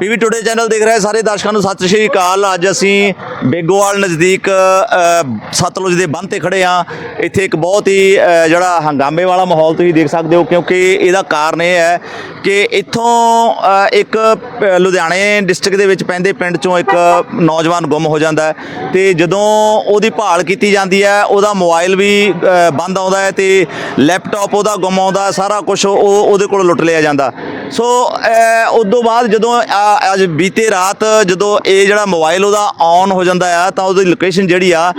PV today channel ਦੇਖ ਰਹੇ ਸਾਰੇ ਦਰਸ਼ਕਾਂ ਨੂੰ ਸਤਿ ਸ਼੍ਰੀ ਅਕਾਲ। ਅੱਜ ਅਸੀਂ ਬੇਗੋਵਾਲ ਨਜ਼ਦੀਕ ਸਤਲੁਜ ਦੇ ਬੰਨ ਤੇ ਖੜੇ ਆ ਇੱਥੇ ਇੱਕ ਬਹੁਤ ਹੀ ਜਿਹੜਾ ਹੰਗਾਮੇ ਵਾਲਾ ਮਾਹੌਲ ਤੁਸੀਂ ਦੇਖ ਸਕਦੇ ਹੋ, ਕਿਉਂਕਿ ਇਹਦਾ ਕਾਰਨ ਇਹ ਹੈ ਕਿ ਇੱਥੋਂ ਇੱਕ ਲੁਧਿਆਣੇ ਡਿਸਟ੍ਰਿਕਟ ਦੇ ਵਿੱਚ ਪੈਂਦੇ ਪਿੰਡ ਚੋਂ ਇੱਕ ਨੌਜਵਾਨ ਗੁੰਮ ਹੋ ਜਾਂਦਾ ਹੈ ਤੇ ਜਦੋਂ ਉਹਦੀ ਭਾਲ ਕੀਤੀ ਜਾਂਦੀ ਹੈ, ਉਹਦਾ ਮੋਬਾਈਲ ਵੀ ਬੰਦ ਆਉਂਦਾ ਹੈ ਤੇ ਲੈਪਟਾਪ ਉਹਦਾ ਗੁੰਮ ਆਉਂਦਾ, ਸਾਰਾ ਕੁਝ ਉਹ ਉਹਦੇ ਕੋਲ ਲੁੱਟ ਲਿਆ ਜਾਂਦਾ। ਸੋ ਅ, ਉਸ ਤੋਂ ਬਾਅਦ ਜਦੋਂ ਅੱਜ ਬੀਤੇ ਰਾਤ ਜਦੋਂ ਇਹ ਜਿਹੜਾ ਮੋਬਾਈਲ ਉਹਦਾ ਔਨ ਹੋ ਜਾਂਦਾ ਆ ਤਾਂ ਉਹਦੀ ਲੋਕੇਸ਼ਨ ਜਿਹੜੀ ਆ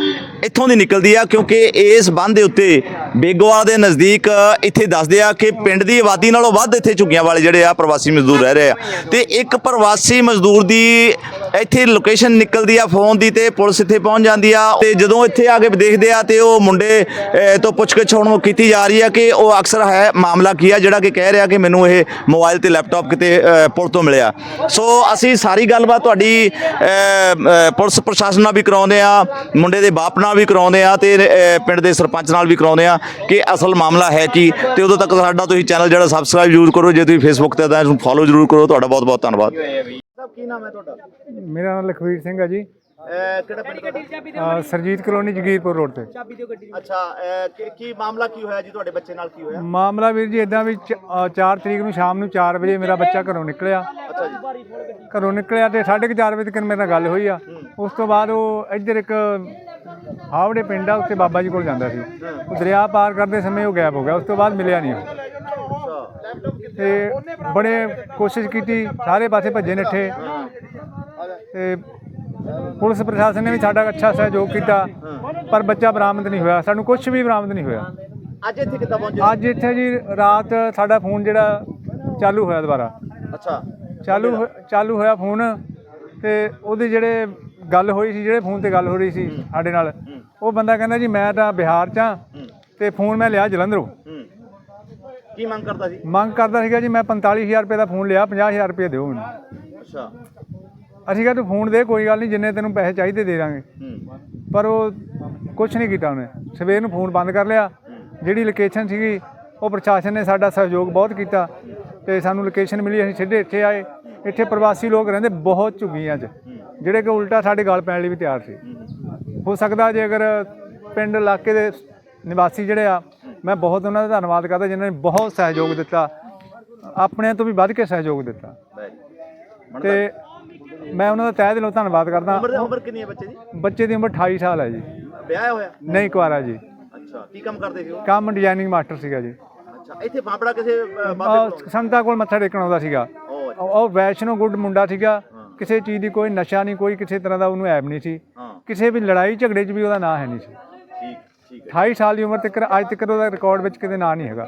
ਇੱਥੋਂ ਦੀ ਨਿਕਲਦੀ ਆ ਕਿਉਂਕਿ ਇਸ ਬੰਦ ਦੇ ਉੱਤੇ ਬੇਗੋਆ ਦੇ ਨਜ਼ਦੀਕ ਇੱਥੇ ਦੱਸਦੇ ਆ ਕਿ ਪਿੰਡ ਦੀ ਆਬਾਦੀ ਨਾਲੋਂ ਵੱਧ ਇੱਥੇ ਝੁੱਗੀਆਂ ਵਾਲੇ ਜਿਹੜੇ ਆ ਪ੍ਰਵਾਸੀ ਮਜ਼ਦੂਰ ਰਹਿ ਰਹੇ ਆ। ਤੇ ਇੱਕ ਪ੍ਰਵਾਸੀ ਮਜ਼ਦੂਰ ਦੀ ਇੱਥੇ ਲੋਕੇਸ਼ਨ ਨਿਕਲਦੀ ਆ ਫੋਨ ਦੀ ਤੇ ਪੁਲਿਸ ਇੱਥੇ ਪਹੁੰਚ ਜਾਂਦੀ ਆ ਤੇ ਜਦੋਂ ਇੱਥੇ ਆ ਕੇ ਦੇਖਦੇ ਆ ਤੇ ਉਹ ਮੁੰਡੇ ਤੋਂ ਪੁੱਛਗਿੱਛ ਹੁਣ ਕੀਤੀ ਜਾ ਰਹੀ ਆ ਕਿ ਉਹ ਅਕਸਰ ਹੈ ਮਾਮਲਾ ਕੀ ਆ ਜਿਹੜਾ ਕਿ ਕਹਿ ਰਿਹਾ ਕਿ ਮੈਨੂੰ ਇਹ ਮੋਬਾਈਲ ਤੇ ਲੈਪਟਾਪ ਕਿਤੇ ਪੁਲ ਤੋਂ ਮਿਲਿਆ। ਸੋ ਅਸੀਂ ਸਾਰੀ ਗੱਲਬਾਤ ਤੁਹਾਡੀ ਪੁਲਿਸ ਪ੍ਰਸ਼ਾਸਨ ਨਾਲ ਵੀ ਕਰਾਉਂਦੇ ਆ, ਮੁੰਡੇ ਦੇ ਬਾਪ ਨਾਲ ਵੀ ਕਰਾਉਂਦੇ ਆ ਤੇ ਪਿੰਡ ਦੇ ਸਰਪੰਚ ਨਾਲ ਵੀ ਕਰਾਉਂਦੇ ਆ ਕਿ ਅਸਲ ਮਾਮਲਾ ਹੈ ਕੀ ਤੇ ਉਦੋਂ ਤੱਕ ਸਾਡਾ ਤੁਸੀਂ ਚੈਨਲ ਜਿਹੜਾ ਸਬਸਕ੍ਰਾਈਬ ਜ਼ਰੂਰ ਕਰੋ, ਜੇ ਤੁਸੀਂ ਫੇਸਬੁੱਕ ਤੇ ਤਾਂ ਇਸ ਨੂੰ ਫੋਲੋ ਜ਼ਰੂਰ ਕਰੋ, ਤੁਹਾਡਾ ਬਹੁਤ ਬਹੁਤ ਧੰਨਵਾਦ। ਕੀ ਨਾਮ ਹੈ ਤੁਹਾਡਾ? ਮੇਰਾ ਨਾਮ ਲਖਵੀਰ ਸਿੰਘ ਹੈ ਜੀ। ਕਿਹੜਾ ਪਿੰਡ ਤੁਹਾਡਾ? ਅਹ ਸਰਜੀਤ ਕਲੋਨੀ ਜਗੀਰਪੁਰ ਰੋਡ ਤੇ। ਅੱਛਾ ਕੀ ਮਾਮਲਾ ਕੀ ਹੋਇਆ ਜੀ ਤੁਹਾਡੇ ਬੱਚੇ ਨਾਲ ਕੀ ਹੋਇਆ? ਮਾਮਲਾ ਵੀਰ ਜੀ ਇਦਾਂ ਵੀ 4 ਤਰੀਕ ਨੂੰ ਸ਼ਾਮ ਨੂੰ 4 ਵਜੇ ਮੇਰਾ ਬੱਚਾ ਘਰੋਂ ਨਿਕਲਿਆ। ਅੱਛਾ ਜੀ। ਘਰੋਂ ਨਿਕਲਿਆ ਤੇ 4:30 ਵਜੇ ਤੱਕ ਮੇਰੇ ਨਾਲ ਗੱਲ ਹੋਈ ਆ। ਉਸ ਤੋਂ ਬਾਅਦ ਉਹ ਇੱਧਰ ਇੱਕ ਹਾਵੜੇ ਪਿੰਡ ਆ ਉੱਥੇ ਬਾਬਾ ਜੀ ਕੋਲ ਜਾਂਦਾ ਸੀ। ਉਹ ਦਰਿਆ ਪਾਰ ਕਰਦੇ ਸਮੇਂ ਉਹ ਗਾਇਬ ਹੋ ਗਿਆ ਉਸ ਤੋਂ ਬਾਅਦ ਮਿਲਿਆ ਨਹੀਂ ਉਹ। ਤੇ ਬੜੇ ਕੋਸ਼ਿਸ਼ ਕੀਤੀ ਸਾਰੇ ਪਾਸੇ ਭੱਜੇ ਨੱਠੇ। ਤੇ ਪੁਲਿਸ ਪ੍ਰਸ਼ਾਸਨ ਨੇ ਵੀ ਸਾਡਾ ਅੱਛਾ ਸਹਿਯੋਗ ਕੀਤਾ ਪਰ ਬੱਚਾ ਬਰਾਮਦ ਨਹੀਂ ਹੋਇਆ ਸਾਨੂੰ ਕੁਝ ਵੀ ਬਰਾਮਦ ਨਹੀਂ ਹੋਇਆ। ਅੱਜ ਇੱਥੇ ਕਿੱਦਾਂ ਪਹੁੰਚੇ ਅੱਜ ਇੱਥੇ ਜੀ ਰਾਤ ਸਾਡਾ ਫੋਨ ਜਿਹੜਾ ਚਾਲੂ ਹੋਇਆ ਦੁਬਾਰਾ। ਅੱਛਾ। ਚਾਲੂ ਚਾਲੂ ਹੋਇਆ ਫੋਨ ਤੇ ਉਹਦੇ ਜਿਹੜੇ ਗੱਲ ਹੋਈ ਸੀ ਜਿਹੜੇ ਫੋਨ ਤੇ ਗੱਲ ਹੋ ਰਹੀ ਸੀ ਸਾਡੇ ਨਾਲ ਉਹ ਬੰਦਾ ਕਹਿੰਦਾ ਜੀ ਮੈਂ ਤਾਂ ਬਿਹਾਰ 'ਚ ਹਾਂ। ਤੇ ਫੋਨ ਮੈਂ ਲਿਆ ਜਲੰਧਰੋਂ। ਕੀ ਮੰਗ ਕਰਦਾ ਸੀ ਮੰਗ ਕਰਦਾ ਸੀਗਾ ਜੀ ਮੈਂ 45000 ਰੁਪਏ ਦਾ ਫੋਨ ਲਿਆ 50000 ਰੁਪਏ ਦਿਓ ਮੈਨੂੰ। ਅੱਛਾ। ਅਸੀਂ ਕਿਹਾ ਤੂੰ ਫੋਨ ਦੇ ਕੋਈ ਗੱਲ ਨਹੀਂ ਜਿੰਨੇ ਤੈਨੂੰ ਪੈਸੇ ਚਾਹੀਦੇ ਦੇ ਦਾਂਗੇ। ਹੂੰ। ਪਰ ਉਹ ਕੁਝ ਨਹੀਂ ਕੀਤਾ ਉਹਨੇ। ਸਵੇਰ ਨੂੰ ਫੋਨ ਬੰਦ ਕਰ ਲਿਆ। ਜਿਹੜੀ ਲੋਕੇਸ਼ਨ ਸੀਗੀ ਉਹ ਪ੍ਰਸ਼ਾਸਨ ਨੇ ਸਾਡਾ ਸਹਿਯੋਗ ਬਹੁਤ ਕੀਤਾ। ਤੇ ਸਾਨੂੰ ਲੋਕੇਸ਼ਨ ਮਿਲੀ ਅਸੀਂ ਸਿੱਧੇ ਇੱਥੇ ਆਏ। ਇੱਥੇ ਪ੍ਰਵਾਸੀ ਲੋਕ ਰਹਿੰਦੇ ਬਹੁਤ ਝੁੱਗੀਆਂ 'ਚ ਜਿਹੜੇ ਕਿ ਉਲਟਾ ਸਾਡੇ ਗਲ ਪੈਣ ਲਈ ਵੀ ਤਿਆਰ ਸੀ। ਹੋ ਸਕਦਾ ਜੇ ਅਗਰ ਪਿੰਡ ਇਲਾਕੇ ਦੇ ਨਿਵਾਸੀ ਜਿਹੜੇ ਆ ਮੈਂ ਬਹੁਤ ਉਹਨਾਂ ਦਾ ਧੰਨਵਾਦ ਕਰਦਾ ਜਿਨ੍ਹਾਂ ਨੇ ਬਹੁਤ ਸਹਿਯੋਗ ਦਿੱਤਾ। ਆਪਣੇ ਤੋਂ ਵੀ ਵੱਧ ਕੇ ਸਹਿਯੋਗ ਦਿੱਤਾ। ਤੇ ਮੈਂ ਉਹਨਾਂ ਦਾ ਤਹਿ ਦਿਲੋਂ ਧੰਨਵਾਦ ਕਰਦਾ। ਉਮਰ ਉਮਰ ਕਿੰਨੀ ਹੈ ਬੱਚੇ ਦੀ? ਬੱਚੇ ਦੀ ਉਮਰ 28 ਸਾਲ ਹੈ ਜੀ। ਵਿਆਹ ਹੋਇਆ? ਨਹੀਂ ਕੁਆਰਾ ਜੀ। ਅੱਛਾ ਕੀ ਕੰਮ ਕਰਦੇ ਸੀ ਉਹ? ਕੰਮ ਡਿਜ਼ਾਈਨਿੰਗ ਮਾਸਟਰ ਸੀਗਾ ਜੀ। ਅੱਛਾ ਇੱਥੇ ਫਾਫੜਾ ਕਿਸੇ ਬਾਬੇ ਸੰਤਾਂ ਕੋਲ ਮੱਥਾ ਟੇਕਣ ਆਉਂਦਾ ਸੀਗਾ। ਉਹ ਵੈਸ਼ਨੋ ਗੁੱਡ ਮੁੰਡਾ ਸੀਗਾ। ਕਿਸੇ ਚੀਜ਼ ਦੀ ਕੋਈ ਨਸ਼ਾ ਨਹੀਂ ਕੋਈ ਕਿਸੇ ਤਰ੍ਹਾਂ ਦਾ ਉਹਨੂੰ ਐਬ ਨਹੀਂ ਸੀ। ਕਿਸੇ ਵੀ ਲੜਾਈ ਝਗੜੇ 'ਚ ਵੀ ਉਹਦਾ ਨਾਂ ਹੈ ਨਹੀਂ ਸੀ। 28 ਸਾਲ ਦੀ ਉਮਰ ਤੱਕ ਅੱਜ ਤੱਕ ਉਹਦਾ ਰਿਕਾਰਡ ਵਿੱਚ ਕਿਤੇ ਨਾਂ ਨਹੀਂ ਹੈਗਾ।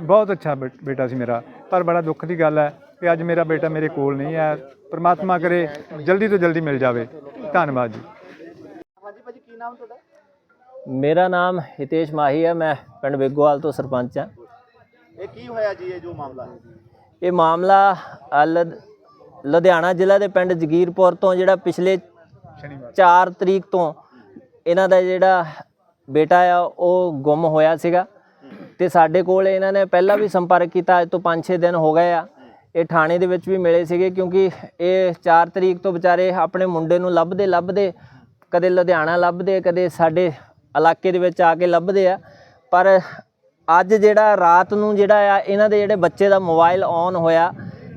ਬਹੁਤ ਅੱਛਾ ਬੇਟਾ ਸੀ ਮੇਰਾ ਪਰ ਬੜਾ ਦੁੱਖ ਦੀ ਗੱਲ ਹੈ ਕਿ ਅੱਜ ਮੇਰਾ ਬੇਟਾ ਮੇਰੇ ਕੋਲ ਨਹੀਂ ਹੈ। ਪ੍ਰਮਾਤਮਾ ਕਰੇ ਜਲਦੀ ਤੋਂ ਜਲਦੀ ਮਿਲ ਜਾਵੇ। ਧੰਨਵਾਦ ਜੀ। ਹਾਂਜੀ ਭਾਜੀ ਕੀ ਨਾਮ ਤੁਹਾਡਾ? ਮੇਰਾ ਨਾਮ ਹਿਤੇਸ਼ ਮਾਹੀ ਹੈ ਮੈਂ ਪਿੰਡ ਬੇਗੋਵਾਲ ਤੋਂ ਸਰਪੰਚ ਹਾਂ। ਇਹ ਕੀ ਹੋਇਆ ਜੀ ਇਹ ਜੋ ਮਾਮਲਾ? ਹੈ ਇਹ ਮਾਮਲਾ ਲੁਧਿਆਣਾ ਜ਼ਿਲ੍ਹਾ ਦੇ ਪਿੰਡ ਜਗੀਰਪੁਰ ਤੋਂ ਜਿਹੜਾ ਪਿਛਲੇ 4 ਤਰੀਕ ਤੋਂ ਇਹਨਾਂ ਦਾ ਜਿਹੜਾ ਬੇਟਾ ਆ, ਉਹ ਗੁੰਮ ਹੋਇਆ ਸੀਗਾ। ਤੇ ਸਾਡੇ ਕੋਲ ਇਹਨਾਂ ਨੇ ਪਹਿਲਾਂ ਵੀ ਸੰਪਰਕ ਕੀਤਾ, ਅੱਜ ਤੋਂ 5-6 ਦਿਨ ਹੋ ਗਏ ਆ। ਇਹ ਥਾਣੇ ਦੇ ਵਿੱਚ ਵੀ ਮਿਲੇ ਸੀਗੇ, ਕਿਉਂਕਿ ਇਹ 4 ਤਰੀਕ ਤੋਂ ਵਿਚਾਰੇ ਆਪਣੇ ਮੁੰਡੇ ਨੂੰ ਲੱਭਦੇ ਲੱਭਦੇ, ਕਦੇ ਲੁਧਿਆਣਾ ਲੱਭਦੇ, ਕਦੇ ਸਾਡੇ ਇਲਾਕੇ ਦੇ ਵਿੱਚ ਆ ਕੇ ਲੱਭਦੇ ਆ। ਪਰ ਅੱਜ ਜਿਹੜਾ ਰਾਤ ਨੂੰ ਜਿਹੜਾ ਆ, ਇਹਨਾਂ ਦੇ ਜਿਹੜੇ ਬੱਚੇ ਦਾ ਮੋਬਾਈਲ ਔਨ ਹੋਇਆ,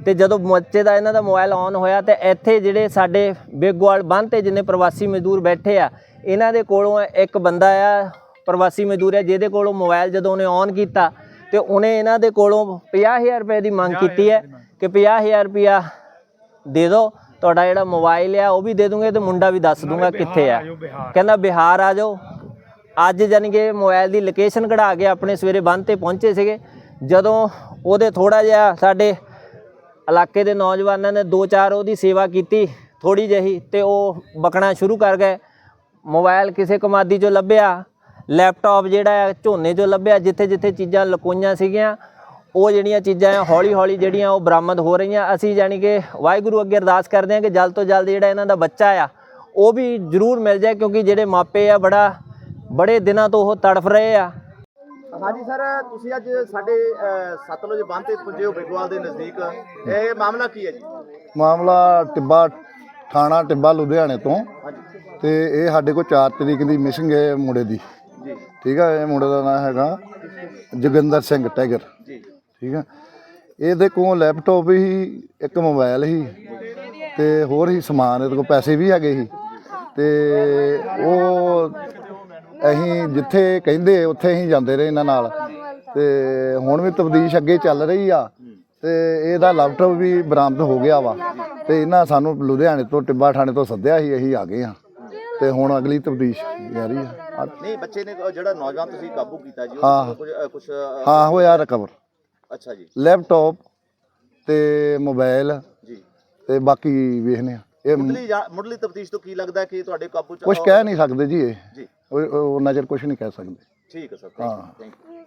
ਤੇ ਜਦੋਂ ਬੱਚੇ ਦਾ ਇਹਨਾਂ ਦਾ ਮੋਬਾਈਲ ਔਨ ਹੋਇਆ, ਤੇ ਇੱਥੇ ਜਿਹੜੇ ਸਾਡੇ ਬੇਗਵਾਲ ਬੰਨ੍ਹ ਤੇ ਜਿੰਨੇ ਪ੍ਰਵਾਸੀ ਮਜ਼ਦੂਰ ਬੈਠੇ ਆ ਇਹਨਾਂ ਦੇ ਕੋਲੋਂ ਇੱਕ ਬੰਦਾ ਆ ਪ੍ਰਵਾਸੀ ਮਜ਼ਦੂਰ ਆ ਜਿਹਦੇ ਕੋਲੋਂ ਮੋਬਾਈਲ ਜਦੋਂ ਉਹਨੇ ਔਨ ਕੀਤਾ ਤੇ ਉਹਨੇ ਇਹਨਾਂ ਦੇ ਕੋਲੋਂ 50000 ਰੁਪਏ ਦੀ ਮੰਗ ਕੀਤੀ ਹੈ ਕਿ 50000 ਰੁਪਇਆ ਦੇ ਦਿਓ ਤੁਹਾਡਾ ਜਿਹੜਾ ਮੋਬਾਈਲ ਆ ਉਹ ਵੀ ਦੇ ਦੂੰਗੇ ਤੇ ਮੁੰਡਾ ਵੀ ਦੱਸ ਦੂੰਗਾ ਕਿੱਥੇ ਆ। ਕਹਿੰਦਾ ਬਿਹਾਰ ਆ ਜਾਓ। ਅੱਜ ਜਾਣੀ ਕਿ ਮੋਬਾਈਲ ਦੀ ਲੋਕੇਸ਼ਨ ਕਢਾ ਕੇ ਆਪਣੇ ਸਵੇਰੇ ਬੰਦ ਤੇ ਪਹੁੰਚੇ ਸੀਗੇ। ਜਦੋਂ ਉਹਦੇ ਥੋੜਾ ਜਿਹਾ ਸਾਡੇ ਇਲਾਕੇ ਦੇ ਨੌਜਵਾਨਾਂ ਨੇ ਦੋ ਚਾਰ ਉਹਦੀ ਸੇਵਾ ਕੀਤੀ ਥੋੜੀ ਜਿਹੀ ਤੇ ਉਹ ਬਕਣਾ ਸ਼ੁਰੂ ਕਰ ਗਏ। ਮੋਬਾਈਲ ਕਿਸੇ ਕਮਾਦੀ ਚੋਂ ਲੱਭਿਆ ਲੈਪਟਾਪ ਜਿਹੜਾ ਹੈ ਝੋਨੇ ਚੋਂ ਲੱਭਿਆ ਜਿੱਥੇ ਜਿੱਥੇ ਚੀਜ਼ਾਂ ਲਕੋਈਆਂ ਸੀਗੀਆਂ ਉਹ ਜਿਹੜੀਆਂ ਚੀਜ਼ਾਂ ਆ ਹੌਲੀ ਹੌਲੀ ਜਿਹੜੀਆਂ ਉਹ ਬਰਾਮਦ ਹੋ ਰਹੀਆਂ। ਅਸੀਂ ਜਾਣੀ ਕਿ ਵਾਹਿਗੁਰੂ ਅੱਗੇ ਅਰਦਾਸ ਕਰਦੇ ਹਾਂ ਕਿ ਜਲਦ ਤੋਂ ਜਲਦ ਜਿਹੜਾ ਇਹਨਾਂ ਦਾ ਬੱਚਾ ਆ ਉਹ ਵੀ ਜ਼ਰੂਰ ਮਿਲ ਜਾਏ ਕਿਉਂਕਿ ਜਿਹੜੇ ਮਾਪੇ ਆ ਬੜਾ ਬੜੇ ਦਿਨਾਂ ਤੋਂ ਉਹ ਤੜਫ ਰਹੇ ਆ। ਹਾਂਜੀ ਸਰ ਤੁਸੀਂ ਅੱਜ ਸਾਡੇ ਸਤਲੁਜ ਬੰਦ ਤੇ ਪੁੱਜੇ ਹੋ ਬੇਗੋਵਾਲ ਦੇ ਨਜ਼ਦੀਕ। ਇਹ ਮਾਮਲਾ ਕੀ ਹੈ ਜੀ? ਮਾਮਲਾ ਟਿੱਬਾ ਥਾਣਾ ਟਿੱਬਾ ਲੁਧਿਆਣੇ ਤੋਂ। ਤੇ ਇਹ ਸਾਡੇ ਕੋਲ 4 ਤਰੀਕ ਦੀ ਮਿਸਿੰਗ ਹੈ ਮੁੰਡੇ ਦੀ। ਜੀ। ਠੀਕ ਹੈ ਇਹ ਮੁੰਡੇ ਦਾ ਨਾਮ ਹੈਗਾ ਜੋਗਿੰਦਰ ਸਿੰਘ ਟੈਗਰ ਜੀ। ਠੀਕ ਹੈ ਇਹਦੇ ਕੋਲ ਲੈਪਟਾਪ ਹੀ ਇੱਕ ਮੋਬਾਈਲ ਹੀ ਤੇ ਹੋਰ ਹੀ ਸਮਾਨ ਇਹਦੇ ਕੋਲ ਪੈਸੇ ਵੀ ਹੈਗੇ ਸੀ। ਤੇ ਉਹ ਅਸੀਂ ਜਿੱਥੇ ਕਹਿੰਦੇ ਉੱਥੇ ਅਸੀਂ ਜਾਂਦੇ ਰਹੇ ਇਹਨਾਂ ਨਾਲ। ਤੇ ਹੁਣ ਵੀ ਤਬਦੀਸ਼ ਅੱਗੇ ਚੱਲ ਰਹੀ ਆ ਤੇ ਇਹਦਾ ਲੈਪਟਾਪ ਵੀ ਬਰਾਮਦ ਹੋ ਗਿਆ ਵਾ। ਤੇ ਇਹਨਾਂ ਸਾਨੂੰ ਲੁਧਿਆਣੇ ਤੋਂ ਟਿੱਬਾ ਥਾਣੇ ਤੋਂ ਸੱਦਿਆ ਸੀ ਅਸੀਂ ਆ ਗਏ ਆ ਤੇ ਹੁਣ ਅਗਲੀ ਤਬਦੀਸ਼ ਜਾਰੀ ਆ ਨਹੀਂ ਬੱਚੇ ਨੇ ਜਿਹੜਾ ਨੌਜਵਾਨ ਤੁਸੀਂ ਕਾਬੂ ਕੀਤਾ ਜੀ ਹਾਂ। ਕੁਝ ਕੁਝ ਹਾਂ ਹੋਇਆ ਰਿਕਵਰ ਅੱਛਾ ਜੀ। ਲੈਪਟਾਪ ਤੇ ਮੋਬਾਈਲ ਜੀ। ਤੇ ਬਾਕੀ ਵੇਖਨੇ ਆ ਇਹ ਮੁੱਢਲੀ ਜਾ- ਮੁੱਢਲੀ ਤਫਤੀਸ਼ ਤੋਂ ਕੀ ਲੱਗਦਾ ਕਿ ਤੁਹਾਡੇ ਕਾਬੂ ਚ ਕੁਝ ਕਹਿ ਨਹੀਂ ਸਕਦੇ ਜੀ ਇਹ। ਜੀ। ਉਹ- ਉਹ ਨਜ਼ਰ ਕੁਝ ਨਹੀਂ ਕਹਿ ਸਕਦੇ। ਠੀਕ ਹੈ ਸਰ ਹਾਂ। Thank you